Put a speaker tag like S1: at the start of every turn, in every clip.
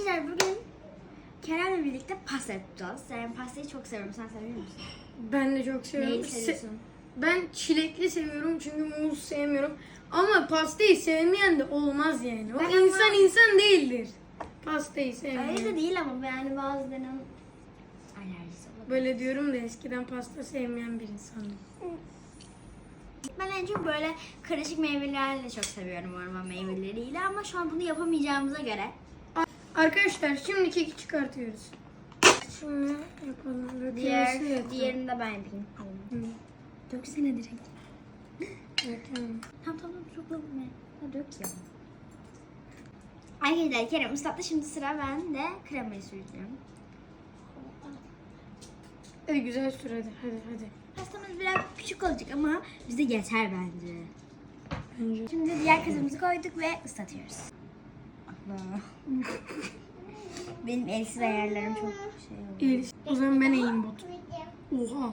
S1: Arkadaşlar bugün Kerem'le birlikte pasta yapacağız. Yani pastayı çok seviyorum. Sen seviyor musun?
S2: Ben de çok seviyorum.
S1: Neyi
S2: Se-
S1: seviyorsun?
S2: ben çilekli seviyorum çünkü muz sevmiyorum. Ama pastayı sevmeyen de olmaz yani. O
S1: Ben
S2: insan
S1: ama-
S2: insan değildir. Pastayı.
S1: Öyle de değil ama yani bazılarının alerjisi olabilir.
S2: Böyle diyorum da eskiden pasta sevmeyen bir insandım.
S1: Ben en çok böyle karışık meyvelerle çok seviyorum orman meyveleriyle ama şu an bunu yapamayacağımıza göre
S2: Arkadaşlar şimdi keki çıkartıyoruz. Şunu yapalım.
S1: Diğer diğerini de ben yapayım.
S2: Hı.
S1: Döksene direkt.
S2: Evet, tamam.
S1: Tamam tamam çok dökme. Ha, dök ya. Arkadaşlar Kerem ıslattı şimdi sıra ben de kremayı süreceğim.
S2: Hadi güzel sür hadi hadi hadi.
S1: Pastamız biraz küçük olacak ama bize yeter bence.
S2: Bence.
S1: Şimdi diğer kızımızı koyduk ve ıslatıyoruz. Benim elsiz ayarlarım çok şey oldu.
S2: O zaman ben eğeyim bot. Oha.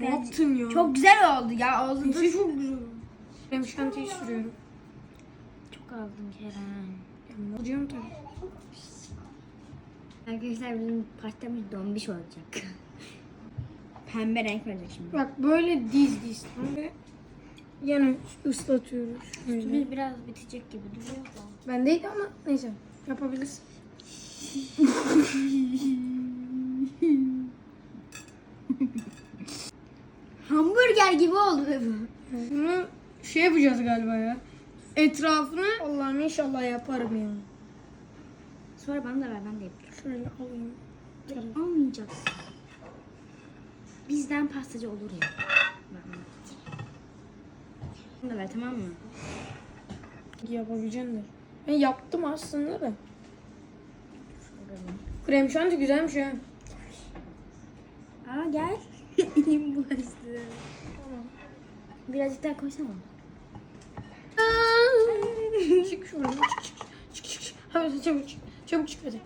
S2: Ne yaptın ya?
S1: Çok güzel oldu ya. Oldu.
S2: Nesi çok güzel. Ben şantiyi sürüyorum.
S1: Çok aldım Kerem.
S2: Alacağım tabii.
S1: Arkadaşlar bizim pastamız donmuş olacak. Pembe renk olacak şimdi.
S2: Bak böyle diz diz. Yana ıslatıyoruz. Şöyle.
S1: Üstümüz biraz bitecek gibi duruyor da.
S2: Ben değil ama neyse yapabiliriz.
S1: Hamburger gibi oldu be bu.
S2: Bunu şey yapacağız galiba ya. Etrafını Allah'ım inşallah yaparım ya.
S1: Sonra bana da ver ben de yapayım.
S2: Şöyle alayım.
S1: Olmayacak. Bizden pastacı olur ya. Bunu da ver tamam mı?
S2: Yapabileceğim de. Ben yaptım aslında da. Krem şanti güzelmiş ha.
S1: Aa gel. Elim bulaştı. Birazcık daha koysana.
S2: çık şuradan. Çık çık çık. Çık çık. Hadi çabuk çık. Çabuk çık hadi.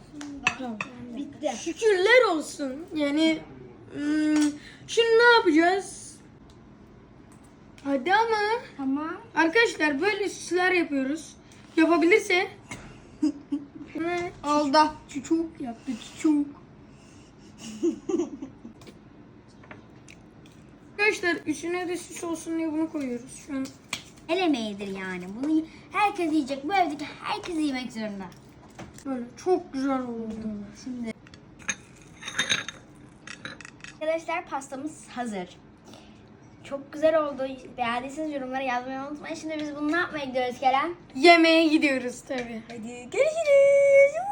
S2: Tamam.
S1: Bitti.
S2: Şükürler olsun. Yani hmm, şimdi ne yapacağız? Hadi ama.
S1: Tamam.
S2: Arkadaşlar böyle süsler yapıyoruz. Yapabilirse. ne? Alda. Çuçuk yaptı çuçuk. Arkadaşlar üstüne de süs olsun diye bunu koyuyoruz. Şu an
S1: El emeğidir yani. Bunu herkes yiyecek. Bu evdeki herkes yemek zorunda.
S2: böyle çok güzel oldu.
S1: Şimdi Arkadaşlar pastamız hazır. Çok güzel oldu. Beğendiyseniz yorumlara yazmayı unutmayın. Şimdi biz bunu ne yapmaya gidiyoruz Kerem?
S2: Yemeğe gidiyoruz tabii.
S1: Hadi görüşürüz.